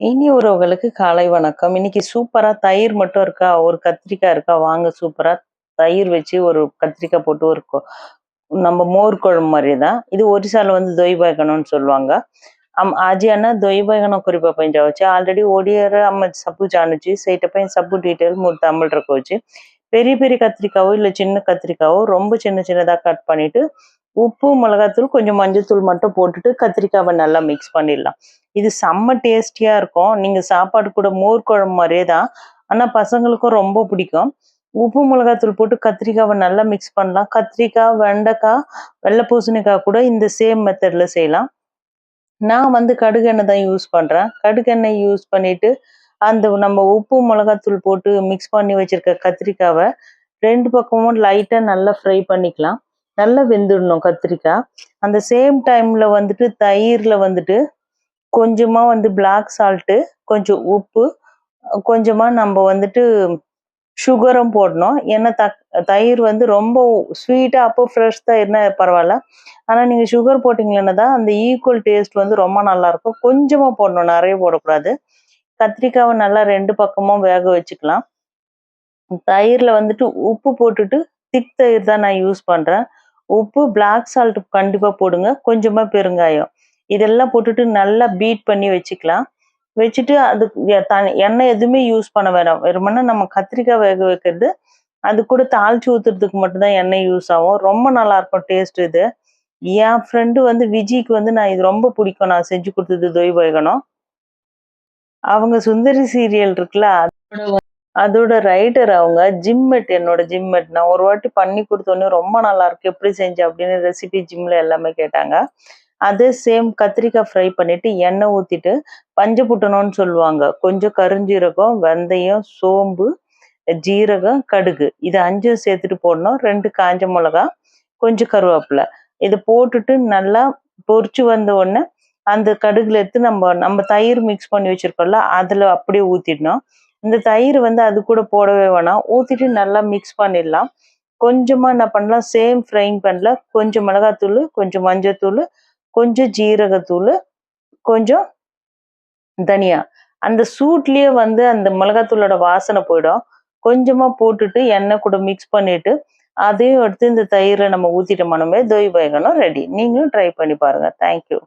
இனி உறவுகளுக்கு காலை வணக்கம். இன்னைக்கு சூப்பரா தயிர் மட்டும் இருக்கா? ஒரு கத்திரிக்காய் இருக்கா? வாங்க சூப்பரா தயிர் வச்சு ஒரு கத்திரிக்காய் போட்டு ஒரு நம்ம மோர் குழம்பு மாதிரி தான் இது ஒரிசால வந்து தொய்பகனம்னு சொல்லுவாங்க. அம் ஆஜியான தொய்பகனம் குறிப்பா பஞ்சா வச்சு ஆல்ரெடி ஒடியர் அம்ம சப்பு ஜானுச்சு சைட்ட பையன் சப்பு டீட்டெயில் மூணு தமிழ் இருக்கோச்சு பெரிய பெரிய கத்திரிக்காவோ இல்லை சின்ன கத்திரிக்காவோ ரொம்ப சின்ன சின்னதாக கட் பண்ணிட்டு உப்பு மிளகாத்தூள் கொஞ்சம் மஞ்சத்தூள் மட்டும் போட்டுட்டு கத்திரிக்காவை நல்லா மிக்ஸ் பண்ணிடலாம். இது செம்ம டேஸ்டியா இருக்கும். நீங்க சாப்பாடு கூட மோர் குழம்பு மாதிரியே தான். ஆனா பசங்களுக்கும் ரொம்ப பிடிக்கும். உப்பு மிளகாத்தூள் போட்டு கத்திரிக்காவை நல்லா மிக்ஸ் பண்ணலாம். கத்திரிக்காய் வெண்டைக்காய் வெள்ளை பூசணிக்காய் கூட இந்த சேம் மெத்தட்ல செய்யலாம். நான் வந்து கடுகு எண்ணெய் தான் யூஸ் பண்றேன். கடுகு எண்ணெய் யூஸ் பண்ணிட்டு அந்த நம்ம உப்பு மிளகாத்தூள் போட்டு மிக்ஸ் பண்ணி வச்சிருக்க கத்திரிக்காவை ரெண்டு பக்கமும் லைட்டாக நல்லா ஃப்ரை பண்ணிக்கலாம். நல்லா வெந்துடணும் கத்திரிக்காய். அந்த சேம் டைமில் வந்துட்டு தயிர்ல வந்துட்டு கொஞ்சமாக வந்து பிளாக் சால்ட்டு கொஞ்சம் உப்பு கொஞ்சமாக நம்ம வந்துட்டு சுகரும் போடணும். ஏன்னா தக் தயிர் வந்து ரொம்ப ஸ்வீட்டாக அப்போ ஃப்ரெஷ் தயிர்னா பரவாயில்ல. ஆனால் நீங்கள் சுகர் போட்டிங்கன்னா தான் அந்த ஈக்குவல் டேஸ்ட் வந்து ரொம்ப நல்லாயிருக்கும் கொஞ்சமாக போடணும் நிறைய போடக்கூடாது. கத்திரிக்காவை நல்லா ரெண்டு பக்கமும் வேக வச்சுக்கலாம். தயிர்ல வந்துட்டு உப்பு போட்டுட்டு திக் தயிர் தான் நான் யூஸ் பண்றேன். உப்பு பிளாக் சால்ட் கண்டிப்பா போடுங்க. கொஞ்சமா பெருங்காயம். இதெல்லாம் போட்டுட்டு நல்லா பீட் பண்ணி வச்சுக்கலாம். வச்சுட்டு அது எ- தனி எண்ணெய் எதுவுமே யூஸ் பண்ண வேணாம். வெறுமனா நம்ம கத்திரிக்காய் வேக வைக்கிறது அது கூட தாளிச்சு ஊத்துறதுக்கு மட்டும்தான் எண்ணெய் யூஸ் ஆகும். ரொம்ப நல்லா இருக்கும் டேஸ்ட் இது. என் ஃப்ரெண்டு வந்து விஜய்க்கு வந்து நான் இது ரொம்ப பிடிக்கும். நான் செஞ்சு கொடுத்தது தொய் வைகணும் அவங்க சுந்தரி சீரியல் இருக்குல்ல அதோட அதோட ரைட்டர் அவங்க ஜிம்மெட் என்னோட ஜிம்மெட். நான் ஒரு வாட்டி பண்ணி கொடுத்தோன்னே ரொம்ப நல்லா இருக்கு எப்படி செஞ்ச அப்படின்னு ரெசிபி ஜிம்ல எல்லாமே கேட்டாங்க. அதே சேம் கத்திரிக்காய் ஃப்ரை பண்ணிட்டு எண்ணெய் ஊத்திட்டு பஞ்சு புட்டணும்னு சொல்லுவாங்க. கொஞ்சம் கருஞ்சீரகம் வெந்தயம் சோம்பு ஜீரகம் கடுகு. இது அஞ்சும் சேர்த்துட்டு போடணும். ரெண்டு காஞ்ச மிளகா கொஞ்சம் கருவேப்பிலை. இதை போட்டுட்டு நல்லா பொறிச்சு வந்த உடனே அந்த கடுகுல எடுத்து நம்ம நம்ம தயிர் மிக்ஸ் பண்ணி வச்சிருக்கோம்ல அதில் அப்படியே ஊற்றிடணும் இந்த தயிர் வந்து அது கூட போடவே வேணாம். ஊற்றிட்டு நல்லா மிக்ஸ் பண்ணிடலாம். கொஞ்சமாக என்ன பண்ணலாம் சேம் ஃப்ரைங் பண்ணல கொஞ்சம் மிளகாத்தூள் கொஞ்சம் மஞ்சத்தூள் கொஞ்சம் ஜீரகத்தூள் கொஞ்சம் தனியா. அந்த சூட்லேயே வந்து அந்த மிளகாத்தூளோட வாசனை போயிடும். கொஞ்சமாக போட்டுட்டு எண்ணெய் கூட மிக்ஸ் பண்ணிட்டு அதையும் எடுத்து இந்த தயிரை நம்ம ஊத்திட்டோம்னாமே தொய் பயகனும் ரெடி நீங்களும் ட்ரை பண்ணி பாருங்கள் தேங்க்யூ